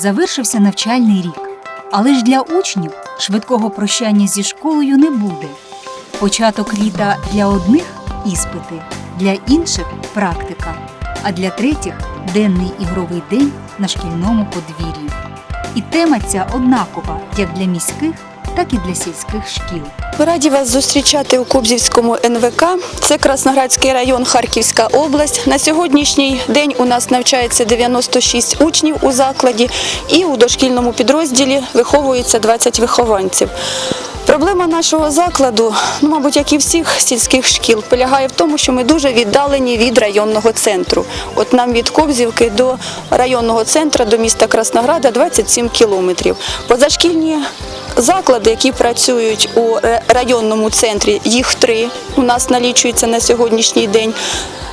завершився навчальний рік. Але ж для учнів швидкого прощання зі школою не буде. Початок літа для одних іспити, для інших практика, а для третіх денний ігровий день на шкільному подвір'ї. І тема ця однакова як для міських, так і для сільських шкіл. Ми раді вас зустрічати у Кобзівському НВК. Це Красноградський район, Харківська область. На сьогоднішній день у нас навчається 96 учнів у закладі, і у дошкільному підрозділі виховується 20 вихованців. Проблема нашого закладу, ну, мабуть, як і всіх сільських шкіл, полягає в тому, що ми дуже віддалені від районного центру. От нам від Кобзівки до районного центру, до міста Краснограда 27 кілометрів. Позашкільні заклади, які працюють у районному центрі, їх три у нас налічується на сьогоднішній день.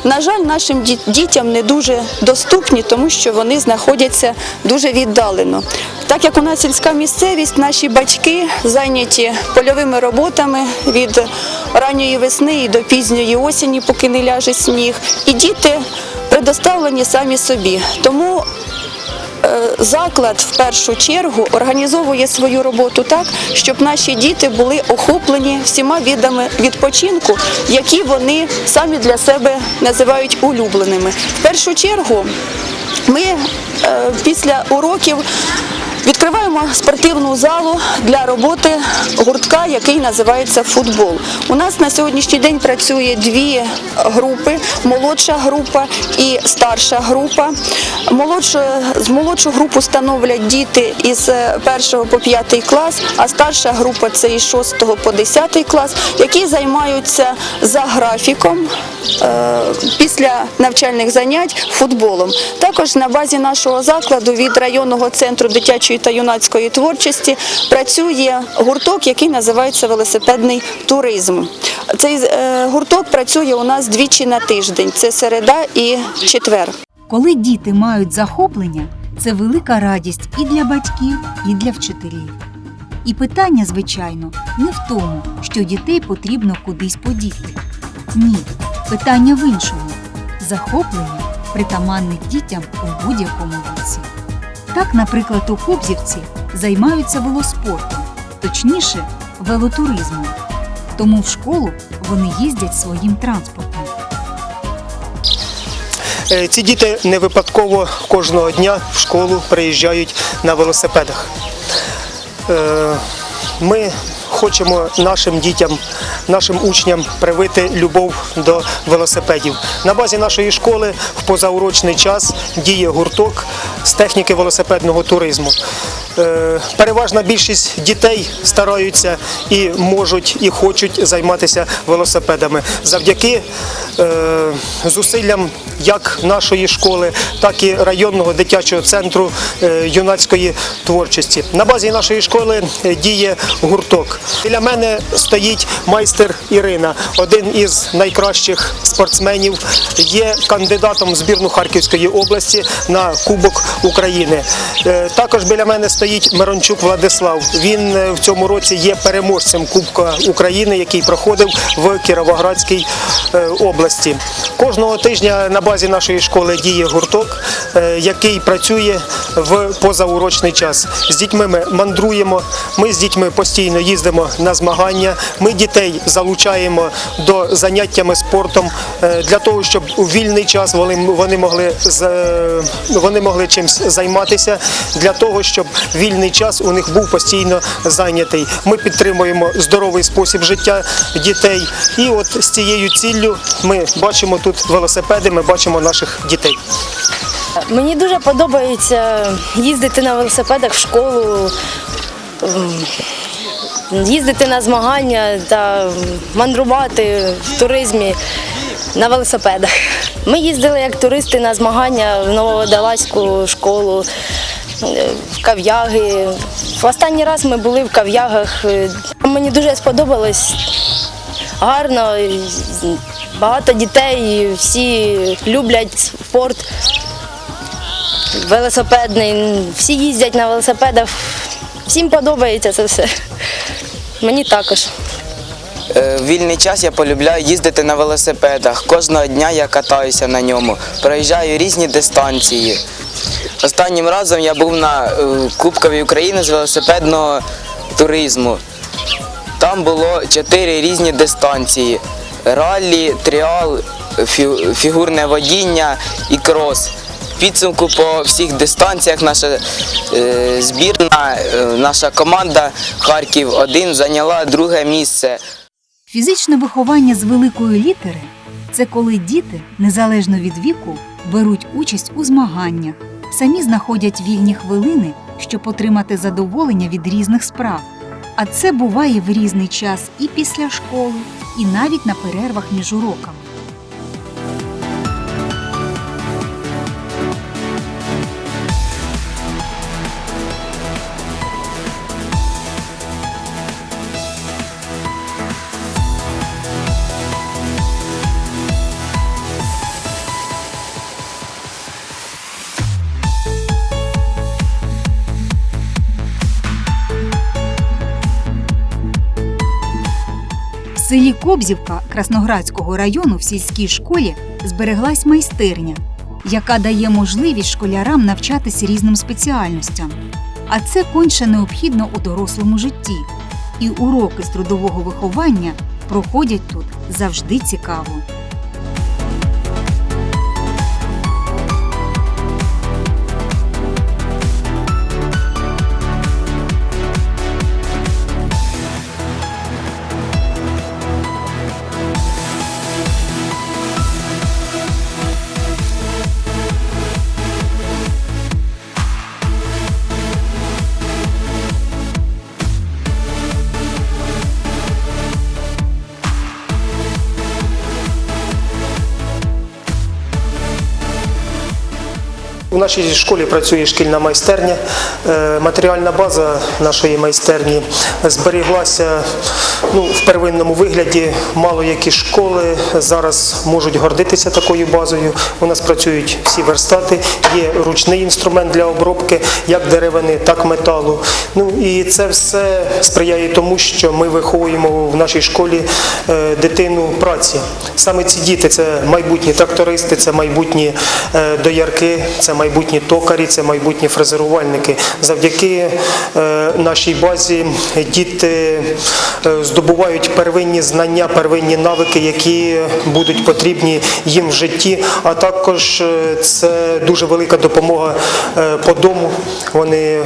На жаль, нашим дітям не дуже доступні, тому що вони знаходяться дуже віддалено. Так як у нас сільська місцевість, наші батьки зайняті польовими роботами від ранньої весни і до пізньої осені, поки не ляже сніг, і діти предоставлені самі собі. Тому Е, заклад в першу чергу організовує свою роботу так, щоб наші діти були охоплені всіма відами відпочинку, які вони самі для себе називають улюбленими. В першу чергу ми е, після уроків Відкриваємо спортивну залу для роботи гуртка, який називається футбол. У нас на сьогоднішній день працює дві групи: молодша група і старша група. Молодшу, з молодшу групу становлять діти із 1 по 5 клас, а старша група це із 6 по 10 клас, які займаються за графіком е, після навчальних занять футболом. Також на базі нашого закладу від районного центру дитячої та юнацької творчості працює гурток, який називається велосипедний туризм. Цей е, гурток працює у нас двічі на тиждень. Це середа і четвер. Коли діти мають захоплення, це велика радість і для батьків, і для вчителів. І питання, звичайно, не в тому, що дітей потрібно кудись подіти. Ні, питання в іншому захоплення притаманне дітям у будь-якому віці. Так, наприклад, у Кобзівці займаються велоспортом, точніше, велотуризмом. Тому в школу вони їздять своїм транспортом. Е, Ці діти не випадково кожного дня в школу приїжджають на велосипедах. Е, Ми хочемо нашим дітям, нашим учням привити любов до велосипедів. На базі нашої школи в позаурочний час діє гурток з техніки велосипедного туризму. Е, Переважна більшість дітей стараються і можуть, і хочуть займатися велосипедами завдяки е, зусиллям як нашої школи, так і районного дитячого центру е, юнацької творчості. На базі нашої школи діє гурток. Біля мене стоїть майстер Ірина, один із найкращих спортсменів, є кандидатом в збірну Харківської області на Кубок України. Також біля мене стоїть Мирончук Владислав. Він е, в цьому році є переможцем Кубка України, який проходив в Кіровоградській е, області. Кожного тижня на базі нашої школи діє гурток, е, який працює в позаурочний час. З дітьми ми мандруємо. Ми з дітьми постійно їздимо на змагання. Ми дітей залучаємо до заняттями спортом для того, щоб у вільний час вони, могли вони могли чимось займатися, для того, щоб вільний час у них був постійно зайнятий. Ми підтримуємо здоровий спосіб життя дітей. І от з цією ціллю ми бачимо тут велосипеди, ми бачимо наших дітей. Мені дуже подобається їздити на велосипедах в школу, ем, їздити на змагання та мандрувати в туризмі на велосипедах. Ми їздили як туристи на змагання в Нововодолазьку школу, кав'яги. В останній раз ми були в кав'ягах. Мені дуже сподобалось гарно, багато дітей, всі люблять спорт велосипедний, всі їздять на велосипедах, всім подобається це все. Мені також. Е, вільний час я полюбляю їздити на велосипедах. Кожного дня я катаюся на ньому, проїжджаю різні дистанції. Останнім разом я був на е, Кубкові України з велосипедного туризму. Там було чотири різні дистанції: раллі, тріал, фігурне водіння і крос. Підсумку по всіх дистанціях наша е, збірна, е, наша команда Харків 1 зайняла друге місце. Фізичне виховання з великої літери це коли діти, незалежно від віку, беруть участь у змаганнях, самі знаходять вільні хвилини, щоб отримати задоволення від різних справ. А це буває в різний час і після школи, і навіть на перервах між уроками. Селі Кобзівка Красноградського району в сільській школі збереглась майстерня, яка дає можливість школярам навчатися різним спеціальностям. А це конче необхідно у дорослому житті. І уроки з трудового виховання проходять тут завжди цікаво. У нашій школі працює шкільна майстерня. Е, Матеріальна база нашої майстерні зберіглася ну, в первинному вигляді. Мало які школи зараз можуть гордитися такою базою. У нас працюють всі верстати, є ручний інструмент для обробки як деревини, так металу. Ну і це все сприяє тому, що ми виховуємо в нашій школі е, дитину праці. Саме ці діти це майбутні трактористи, це майбутні е, доярки, це майбутні токарі, це майбутні фрезерувальники. Завдяки е, нашій базі діти е, здобувають первинні знання, первинні навики, які будуть потрібні їм в житті. А також е, це дуже велика допомога по дому. Вони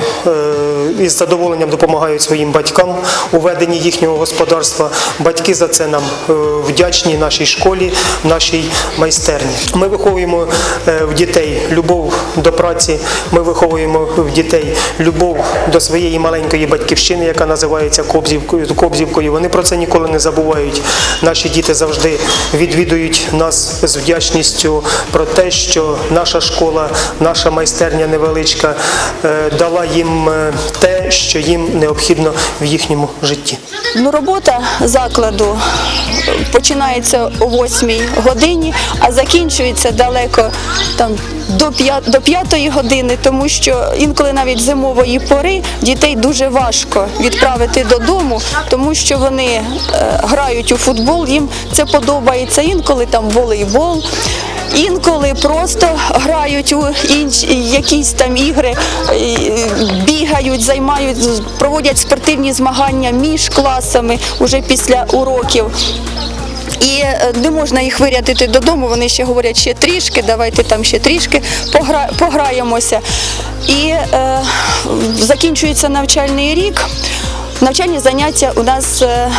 із задоволенням допомагають своїм батькам у веденні їхнього господарства. Батьки за це нам вдячні нашій школі, нашій майстерні. Ми виховуємо в дітей любов до праці. Ми виховуємо в дітей любов до своєї маленької батьківщини, яка називається Кобзівкою. Вони про це ніколи не забувають. Наші діти завжди відвідують нас з вдячністю про те, що наша школа, наша майстерня невеличка е, дала їм е, що їм необхідно в їхньому житті. Ну, робота закладу починається о 8 годині, а закінчується далеко там до 5, до 5 години, тому що інколи навіть зимової пори дітей дуже важко відправити додому, тому що вони е, грають у футбол, їм це подобається, інколи там волейбол. Інколи просто грають у інші якісь там ігри, е, бігають, займають, проводять спортивні змагання між класами уже після уроків. І е, не можна їх вирядити додому, вони ще говорять ще трішки, давайте там ще трішки погра... пограємося. І е, закінчується навчальний рік. Навчальні заняття у нас е,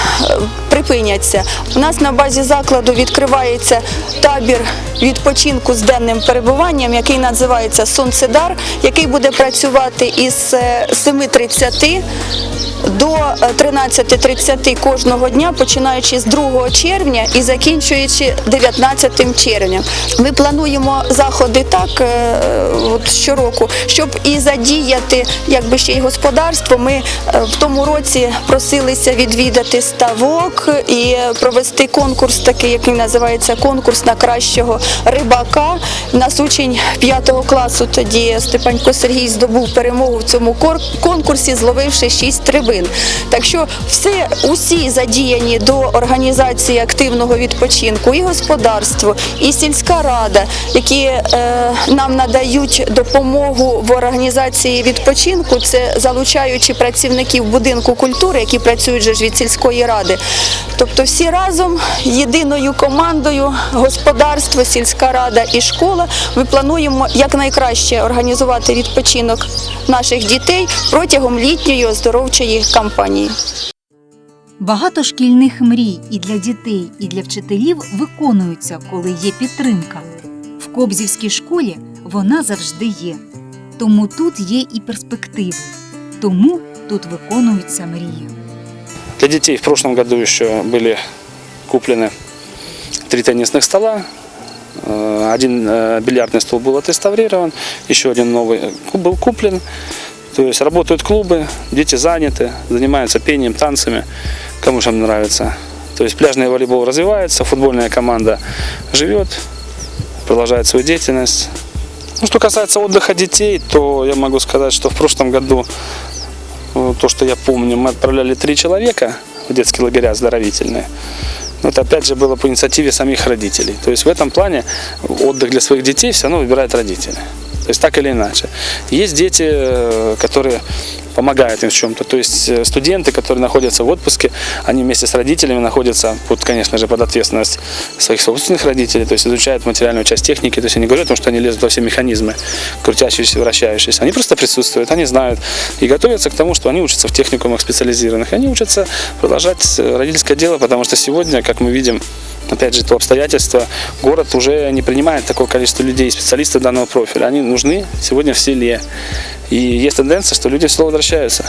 припиняться. У нас на базі закладу відкривається табір відпочинку з денним перебуванням, який називається Сонцедар, який буде працювати із е, 7.30 до е, 13.30 кожного дня, починаючи з 2 червня і закінчуючи 19 червня. Ми плануємо заходи так е, от щороку, щоб і задіяти якби ще й господарство. Ми е, в тому році просилися відвідати ставок і провести конкурс, такий, який називається конкурс на кращого рибака. Нас учень 5 класу тоді Степанько Сергій здобув перемогу в цьому конкурсі, зловивши 6 рибин. Так що все, усі задіяні до організації активного відпочинку, і господарство, і сільська рада, які е, нам надають допомогу в організації відпочинку, це залучаючи працівників будинку культури, які працюють же ж від сільської ради. Тобто всі разом єдиною командою господарство, сільська рада і школа. Ми плануємо якнайкраще організувати відпочинок наших дітей протягом літньої оздоровчої кампанії. Багато шкільних мрій і для дітей, і для вчителів виконуються, коли є підтримка. В Кобзівській школі вона завжди є. Тому тут є і перспективи. Тому тут виконуються мрії. Для детей в прошлом году еще были куплены три теннисных стола, один бильярдный стол был отреставрирован, еще один новый был куплен. То есть работают клубы, дети заняты, занимаются пением, танцами, кому что нравится. То есть пляжный волейбол развивается, футбольная команда живет, продолжает свою деятельность. Ну, что касается отдыха детей, то я могу сказать, что в прошлом году то, что я помню, мы отправляли три человека в детские лагеря оздоровительные. Но это опять же было по инициативе самих родителей. То есть в этом плане отдых для своих детей все равно выбирают родители. То есть так или иначе. Есть дети, э, которые помогают им в чем-то. То есть э, студенты, которые находятся в отпуске, они вместе с родителями находятся, под, конечно же, под ответственность своих собственных родителей, то есть изучают материальную часть техники. То есть они говорят о том, что они лезут во все механизмы, крутящиеся, вращающиеся. Они просто присутствуют, они знают и готовятся к тому, что они учатся в техникумах специализированных. Они учатся продолжать э, родительское дело, потому что сегодня, как мы видим, опять же, то обстоятельство, город уже не принимает такое количество людей, специалистов данного профиля. Они нужны сегодня в селе. И есть тенденция, что люди в село возвращаются.